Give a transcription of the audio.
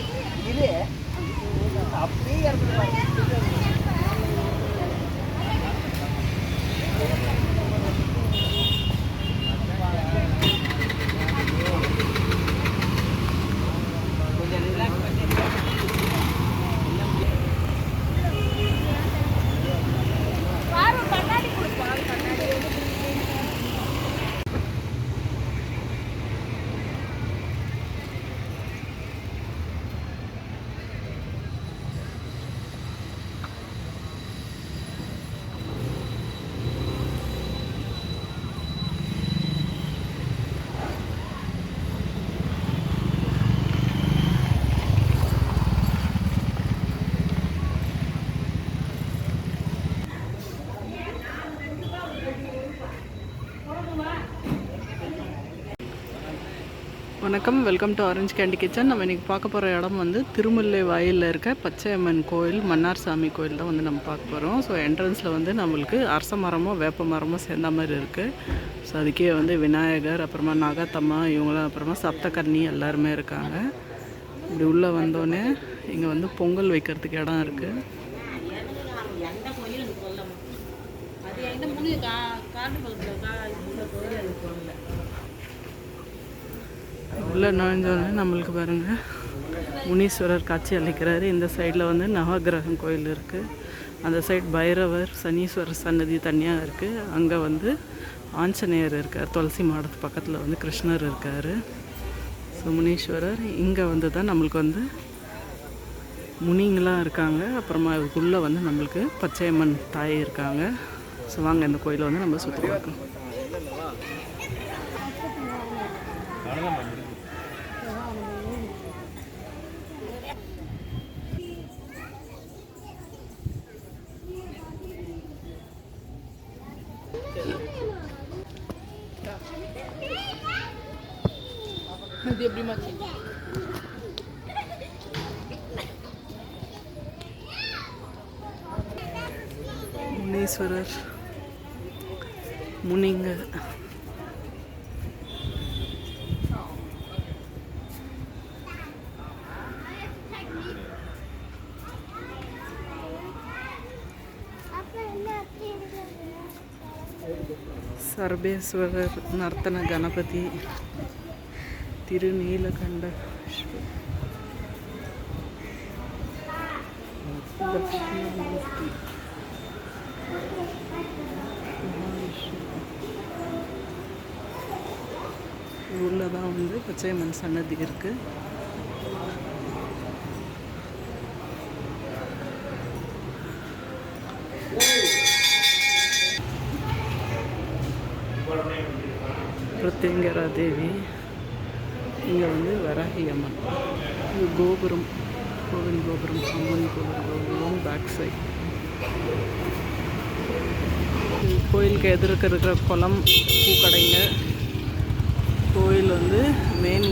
அதுக்கப்புறம் இது அப்படியே இறந்துருப்பாங்க வணக்கம். Welcome to orange candy kitchen நம்ம இன்றைக்கி பார்க்க போகிற இடம் வந்து திருமுல்லை வாயிலில் இருக்க பச்சையம்மன் கோயில் மன்னார் சாமி கோயில் தான் வந்து நம்ம பார்க்க போகிறோம் ஸோ என்ட்ரன்ஸில் வந்து நம்மளுக்கு அரச மரமும் வேப்ப மரமும் சேர்ந்த மாதிரி இருக்குது ஸோ அதுக்கே வந்து விநாயகர் அப்புறமா நாகத்தம்மா இவங்களாம் அப்புறமா சப்தகர்ணி எல்லாருமே இருக்காங்க. இப்படி உள்ளே வந்தோடனே இங்கே வந்து பொங்கல் வைக்கிறதுக்கு இடம் இருக்குது உள்ளே நுழைஞ்சோடனே நம்மளுக்கு பாருங்கள் முனீஸ்வரர் காட்சி அளிக்கிறாரு. இந்த சைடில் வந்து நவகிரகம் கோயில் இருக்குது அந்த சைடு பைரவர் சனீஸ்வரர் சன்னதி தனியாக இருக்குது அங்கே வந்து ஆஞ்சநேயர் இருக்கார். துளசி மாடத்து பக்கத்தில் வந்து கிருஷ்ணர் இருக்கார். ஸோ முனீஸ்வரர் இங்கே வந்து தான் நம்மளுக்கு வந்து முனிங்களாம் இருக்காங்க. அப்புறமா இதுக்குள்ளே வந்து நம்மளுக்கு பச்சையம்மன் தாய் இருக்காங்க. ஸோ வாங்க இந்த கோயிலை வந்து நம்ம சுற்றி பார்க்கணும் இது எப்படி மாச்சி முனீஸ்வரர் முனிங்க சர்பேஸ்வரர் நர்த்தன கணபதி திருநீலகண்ட தட்சிணாமூர்த்தி உள்ள தான் வந்து பச்சையம்மன் சன்னதி இருக்கு தேங்கரா தேவி. இங்கே வந்து வராகி அம்மன். இது கோபுரம். கோவில் கோபுரம் அம்மன் கோபுரம் கோபுரம் பேக் சைட் கோயிலுக்கு எதிர்க்க இருக்கிற குளம் பூக்கடைங்க. கோயில் வந்து மெயின்